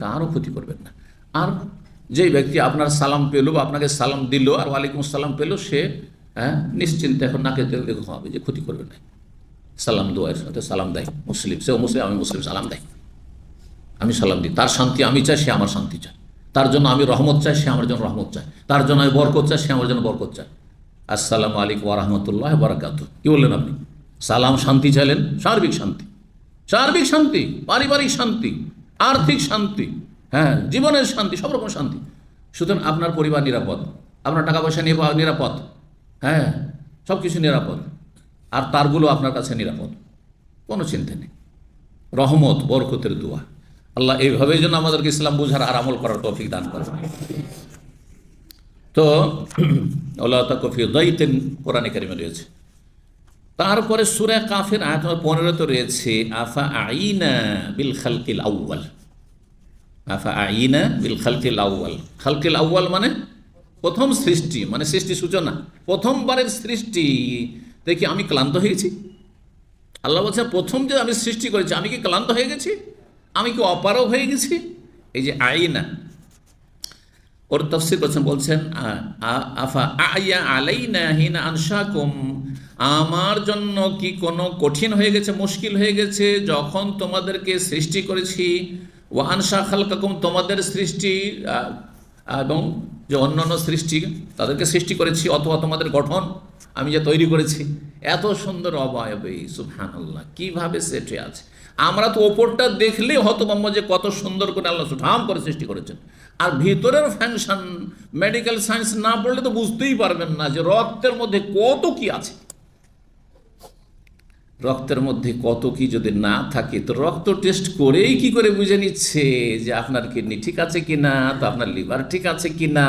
কারও ক্ষতি করবেন না। আর যেই ব্যক্তি আপনার সালাম পেল বা আপনাকে সালাম দিল, আর ওয়ালাইকুম সালাম পেল, সে হ্যাঁ নিশ্চিন্তে এখন নাকে হবে যে ক্ষতি করবে না। সালাম দোয়ের সাথে সালাম দেয়। মুসলিম সেও মুসলিম, আমি মুসলিম, সালাম দেয়। আমি সালাম দিই। তার শান্তি আমি চাই, সে আমার শান্তি চায়। তার জন্য আমি রহমত চাই, সে আমার জন্য রহমত চায়। তার জন্য আমি বরকত চাই, সে আমার জন্য বরকত চায়। আসসালামু আলাইকুম ওরহমতুল্লাহ বারাকাত কি বললেন আপনি? সালাম শান্তি চাইলেন, সার্বিক শান্তি। সার্বিক শান্তি, পারিবারিক শান্তি। আর্থিক শান্তি হ্যাঁ জীবনের শান্তি, সব রকম শান্তি। সুতরাং আপনার পরিবার নিরাপদ, আপনার টাকা পয়সা নিরাপদ নিরাপদ হ্যাঁ সব কিছু নিরাপদ, আর তারগুলো আপনার কাছে নিরাপদ, কোনো চিন্তা নেই। রহমত, বরকতের দোয়া। আল্লাহ এইভাবেই যেন আমাদেরকে ইসলাম বুঝার আর আমল করার তৌফিক দান করে তো আল্লাহ তাকফি দইতেন, কোরআনে কারিমে রয়েছে। তারপরে সুরা কাফের আয়াত নম্বর পনেরো তো রয়েছে, আফা আইনা বিল খালকিল আউ্বাল আফা আইনা বিল খালকিল আউ্বাল খালকিল আউ্বাল মানে প্রথম সৃষ্টি মানে সৃষ্টি সূচনা। প্রথমবারের সৃষ্টি। দেখি আমি ক্লান্ত হয়েছি আল্লাহ বলছে, প্রথম যে আমি সৃষ্টি করেছি, আমি কি ক্লান্ত হয়ে গেছি? আমি কি অপারগ হয়ে গেছি? এই যে আইনা। ওর তফসির বলছেন, আ- আফা আয়া আলাইনা হিনা আনসাকুম আমার জন্য কি কোনো কঠিন হয়ে গেছে, মুশকিল হয়ে গেছে? যখন তোমাদেরকে সৃষ্টি করেছি ও আনসা খালকাকুম, তোমাদের সৃষ্টি এবং যে অন্যান্য সৃষ্টি, তাদেরকে সৃষ্টি করেছি অথবা তোমাদের গঠন আমি যে তৈরি করেছি। এত সুন্দর অবয়বে সুফহান আল্লাহ কীভাবে সেটে আছে? আমরা তো ওপরটা দেখলেই হতভম্ব যে কত সুন্দর করে আল্লাহ সুঠাম করে সৃষ্টি করেছেন। আর ভিতরের ফ্যাংশন মেডিকেল সায়েন্স না পড়লে তো বুঝতেই পারবেন না যে রক্তের মধ্যে কত কি আছে। রক্তের মধ্যে কত কি যদি না থাকে, তো রক্ত টেস্ট করেই কি করে বুঝে নিচ্ছে যে আপনার কিডনি ঠিক আছে কি না তো আপনার লিভার ঠিক আছে কি না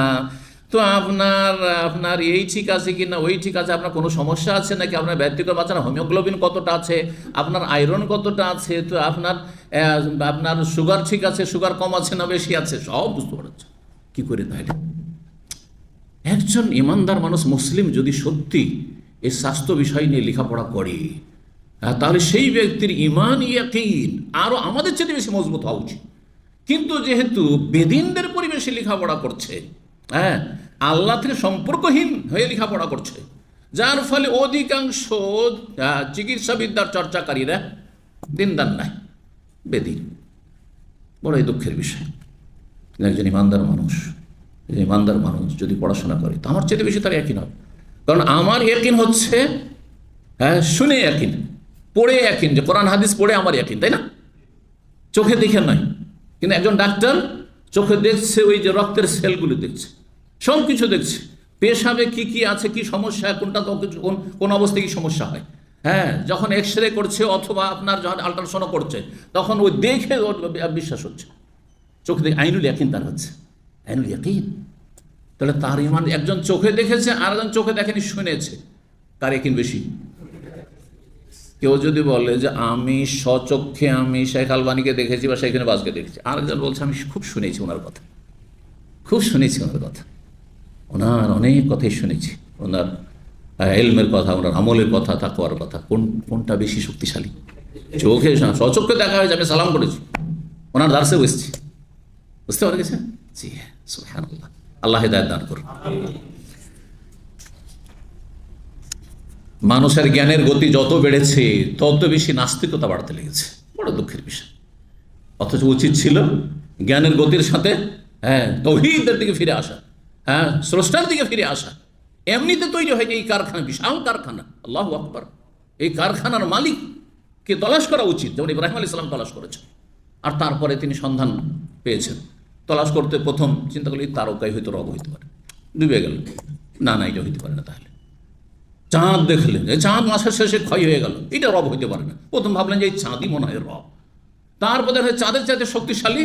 তো আপনার আপনার এই ঠিক আছে কি না ওই ঠিক আছে, আপনার কোনো সমস্যা আছে নাকি? আপনার ব্যক্তিগত বাচ্চার হোমিওগ্লোবিন কতটা আছে? আপনার আয়রন কতটা আছে? তো আপনার আপনার সুগার ঠিক আছে সুগার কম আছে না বেশি আছে? সব বুঝতে পারছে কী করে তাইলে একজন ইমানদার মানুষ মুসলিম যদি সত্যি এই স্বাস্থ্য বিষয় নিয়ে লেখাপড়া করে তাহলে সেই ব্যক্তির ইমান ইয়াকিন আরও আমাদের চেয়ে বেশি মজবুত হওয়া উচিত। কিন্তু যেহেতু বেদিনদের পরিবেশে লেখাপড়া করছে হ্যাঁ আল্লাহ থেকে সম্পর্কহীন হয়ে লেখাপড়া করছে যার ফলে অধিকাংশ আহ, চিকিৎসাবিদ্যার চর্চাকারীরা দিনদার নাই বেদিন। বড়ই দুঃখের বিষয়। একজন ইমানদার মানুষ ইমানদার মানুষ যদি পড়াশোনা করে তো আমার চেয়ে বেশি তার একই হবে। কারণ আমার একিন হচ্ছে হ্যাঁ শুনে একিন পড়ে একিন যে কোরআন, হাদিস পড়ে আমার একিন তাই না? চোখে দেখে নয়। কিন্তু একজন ডাক্তার চোখে দেখছে, ওই যে রক্তের সেলগুলো দেখছে সব কিছু দেখছে। পেশাবে কি কি আছে, কি সমস্যা, কোনটা কোন কোন অবস্থায় কি সমস্যা হয়? হ্যাঁ যখন এক্স রে করছে অথবা আপনার যখন আল্ট্রাসাউন্ড করছে, তখন ওই দেখে ওর বিশ্বাস হচ্ছে। চোখে দেখে, আইনুল ইয়াকিন তার হচ্ছে। আইনুল ইয়াকিন। তাহলে তার ইমান, একজন চোখে দেখেছে আর একজন চোখে দেখেনি, শুনেছে। তার একিন বেশি? কেউ যদি বলে যে আমি স্বচক্ষে আমি শেখ আলবানিকে দেখেছি বা সেখানে বাজকে দেখেছি, আরেকজন বলছে, আমি খুব শুনেছি ওনার কথা। খুব শুনেছি ওনার কথা। ওনার অনেক কথাই শুনেছি। ওনার এলমের কথা, ওনার আমলের কথা তাকুয়ার কথা। কোন, কোনটা বেশি শক্তিশালী? চোখে স্বচক্ষে দেখা হয়েছে, আমি সালাম করেছি। ওনার দার্সে বসছি বুঝতে পারে গেছে জি হ্যাঁ আল্লাহ হেদায়ত দান করুন। মানুষের জ্ঞানের গতি যত বেড়েছে, তত বেশি নাস্তিকতা বাড়তে লেগেছে। বড় দুঃখের বিষয়। অথচ উচিত ছিল জ্ঞানের গতির সাথে হ্যাঁ তৌহিদের দিকে ফিরে আসা হ্যাঁ স্রষ্টার দিকে ফিরে আসা। এমনিতে তৈরি হয়নি এই কারখানা বিশাল কারখানা, আল্লাহ আকবর। এই কারখানার মালিককে তলাশ করা উচিত, যেমন ইব্রাহিম আলী ইসলাম তলাশ করেছেন। আর তারপরে তিনি সন্ধান পেয়েছেন। তলাশ করতে প্রথম চিন্তা করলে তারকাই হয়তো রব হইতে পারে। ডুবে গেল। না না, এটা হইতে পারে না তাহলে। চাঁদ দেখলেন এই চাঁদ মাসের শেষে ক্ষয় হয়ে গেল। এটা রব হইতে পারে না। প্রথম ভাবলেন যে এই চাঁদই মনে হয় রব। তারপরে হয় চাঁদের চাঁদের শক্তিশালী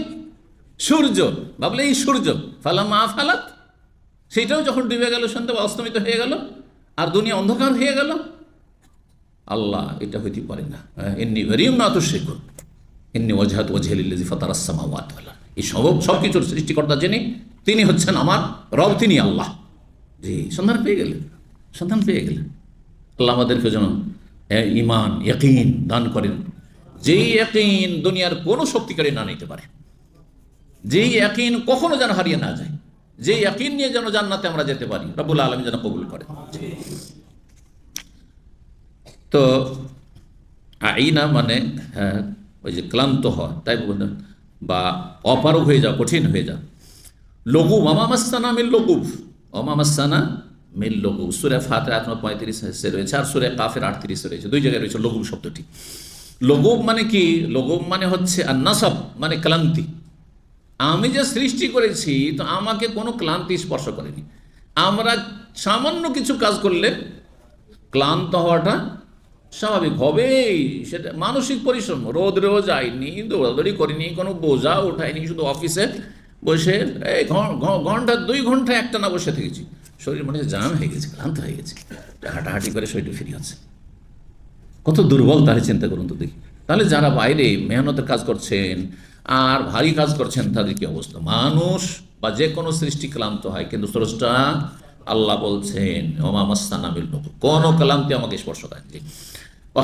সূর্য। ভাবলে এই সূর্য ফালা মা ফালাত সেটাও যখন ডুবে গেল বা অস্তমিত হয়ে গেল আর দুনিয়া অন্ধকার হয়ে গেল। আল্লাহ এটা হইতে পারে না। হ্যাঁ, এমনি ভেরিম না তো শেখুন এমনি ওজাহাত ওজহেলিল্লাজি ফাতারাসামা ওয়াতালা এই সব সব কিছুর সৃষ্টিকর্তা যিনি তিনি হচ্ছেন আমার রব তিনি আল্লাহ। জি সন্ধান পেয়ে গেলেন। সন্ধান পেয়ে গেলেন। আল্লাহ আমাদেরকে যেন ইমান ইয়াকিন দান করেন। যেই ইয়াকিন দুনিয়ার কোনো শক্তিকারী না নিতে পারে। যেই একইন কখনো যেন হারিয়ে না যায়। যেই একইন নিয়ে যেন জান্নাতে আমরা যেতে পারি, রব্বুল আলমী যেন কবুল করে তো আইনা মানে হ্যাঁ ওই যে ক্লান্ত হওয়া, তাই বা অপারগ হয়ে যাওয়া, কঠিন হয়ে যাওয়া। লঘু অমামাস্তানা মিল লঘুব অমামাস্তানা মিল লঘু। সুরে ফাতে আত্মা পঁয়ত্রিশে রয়েছে আর সুরে কাফের আটত্রিশে রয়েছে। দুই জায়গায় রয়েছে লঘু শব্দটি। লঘুব মানে কি? লঘুব মানে হচ্ছে আর নাসব মানে ক্লান্তি। আমি যে সৃষ্টি করেছি, তো আমাকে কোনো ক্লান্তি স্পর্শ করেনি। আমরা সামান্য কিছু কাজ করলে ক্লান্ত হওয়াটা স্বাভাবিক হবেই। সেটা মানসিক পরিশ্রম। রোদ রোদ্রেও যায়নি, দৌড়াদৌড়ি করিনি, কোনো বোঝা ওঠায়নি, শুধু অফিসে বসে এই ঘণ্টা দুই ঘণ্টা একটা না বসে থেকেছি। শরীর মনে হচ্ছে জাম হয়ে গেছে, ক্লান্ত হয়ে গেছে। হাঁটাহাঁটি করে শরীরটা ফিরে আছে কত দুর্বল তাহলে চিন্তা করুন তো দেখি। তাহলে যারা বাইরে মেহনতের কাজ করছেন আর ভারী কাজ করছেন, তাদের কি অবস্থা? মানুষ বা যে কোনো সৃষ্টি ক্লান্ত হয়, কিন্তু স্রষ্টা আল্লাহ বলছেন ওমামাস্তানামিল কোন ক্লান্তি আমাকে স্পর্শ করেন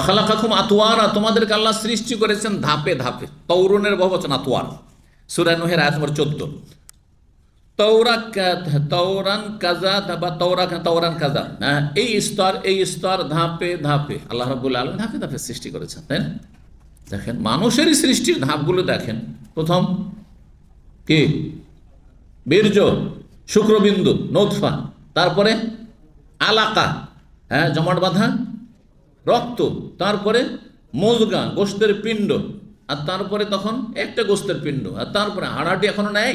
খালা কাকুম আতুয়ারা তোমাদেরকে আল্লাহ সৃষ্টি করেছেন ধাপে ধাপে। তৌরনের বহুবচন আতুয়ার সুরানুহের আয়াত নম্বর চোদ্দ। বা তৌরা হ্যাঁ, এই স্তর এই স্তর সৃষ্টি করেছেন দেখেন মানুষেরই সৃষ্টির ধাপগুলো দেখেন। প্রথম কি? বীর্য শুক্রবিন্দু নোৎফা তারপরে আলাকা হ্যাঁ জমাট বাঁধা। রক্ত তারপরে মজগা গোস্তের পিণ্ড। আর তারপরে তখন একটা গোস্তের পিণ্ড। আর তারপরে হাড়াটি এখনও নেই।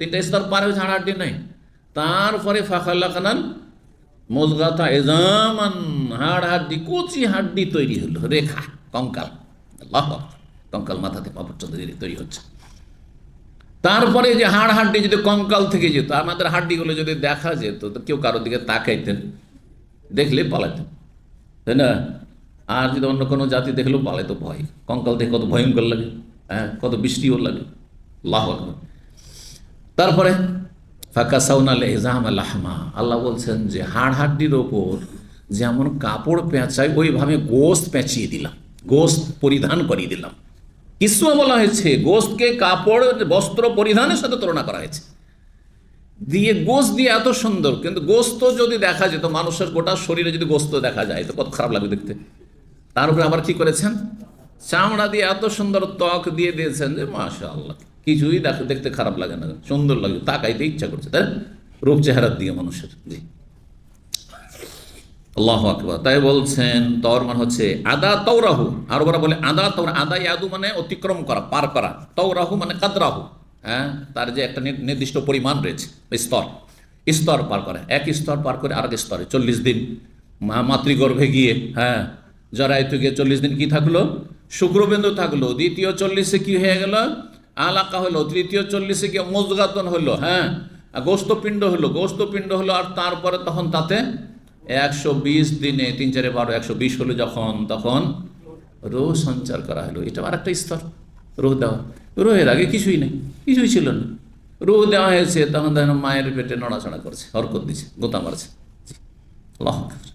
তিনটা স্তর পার হয়েছে হাড়াটি নেই। তারপরে ফাঁকাল্লা কানান মজগাতা এজামান হাড় হাড্ডি কচি হাড্ডি তৈরি হলো। রেখা, কঙ্কাল। কঙ্কাল মাথাতে পা পর্যন্ত তৈরি হচ্ছে। তারপরে যে হাড় হাড্ডি যদি কঙ্কাল থেকে যেত, আমাদের হাড্ডিগুলো যদি দেখা যেত কেউ কারোর দিকে তাকাইতেন, দেখলে পালাতেন তাই না? আর যদি অন্য কোনো জাতি দেখলেও পালাইতো ভয়। কঙ্কাল দেখে কত ভয়ঙ্কর লাগে হ্যাঁ? কত বৃষ্টিও লাগে। লাহ তারপরে ফাঁকা সাউনাল এজাম লাহমা আল্লাহ বলছেন যে হাড় হাড্ডির ওপর যেমন কাপড় পেঁচায় ওইভাবে গোস্ত পেঁচিয়ে দিলাম, গোস্ত পরিধান করিয়ে দিলাম। কিসমা বলা হয়েছে? গোস্তকে কাপড়, বস্ত্র পরিধানের সাথে তুলনা করা হয়েছে। দিয়ে গোস্ত দিয়ে এত সুন্দর, কিন্তু গোস্ত যদি দেখা যেত, মানুষের গোটা শরীরে যদি গোস্ত দেখা যায়, তো কত খারাপ লাগবে দেখতে। তার উপরে আবার কি করেছেন? চামড়া দিয়ে এত সুন্দর ত্বক দিয়ে দিয়েছেন যে মাশা আল্লাহ কিছুই দেখ- দেখতে খারাপ লাগে না। সুন্দর লাগে, তাকাইতে ইচ্ছা করছে, তাই রূপ চেহারা দিয়ে মানুষের, জি। আল্লাহ আকবর। তাই বলছেন তর মানে হচ্ছে আদা তৌরাহু আর ওরা বলে আদা তৌরা আদা ইয়াদু মানে অতিক্রম করা, পার করা। তৌরাহু মানে কাদরাহু হ্যাঁ? তার যে একটা নির- নির্দিষ্ট পরিমাণ রয়েছে, স্তর। স্তর পার করে। এক স্তর পার করে আরেক স্তরে, চল্লিশ দিন। মা- মাতৃগর্ভে গিয়ে হ্যাঁ? জরায়তু গিয়ে চল্লিশ দিন কি থাকল? শুক্রবিন্দু থাকল। দ্বিতীয় চল্লিশে কি হয়ে গেল? আলাকা হলো তৃতীয় চল্লিশে গিয়ে মজগাতন হলো হ্যাঁ? গোস্তপিণ্ড হলো গোস্তপিণ্ড হলো, আর তারপরে তখন তাতে একশো বিশ দিনে, তিন চারে বারো, একশো বিশ হলো যখন, তখন রোহ সঞ্চার করা হলো। এটা আর একটা স্তর, রোহ দেওয়া। রোহের আগে কিছুই নেই, কিছুই ছিল না। রোহ দেওয়া হয়েছে, তখন দেখেন মায়ের পেটে নড়াচড়া করছে, হরকত দিছে, গোতা মারছে। হাফেজ।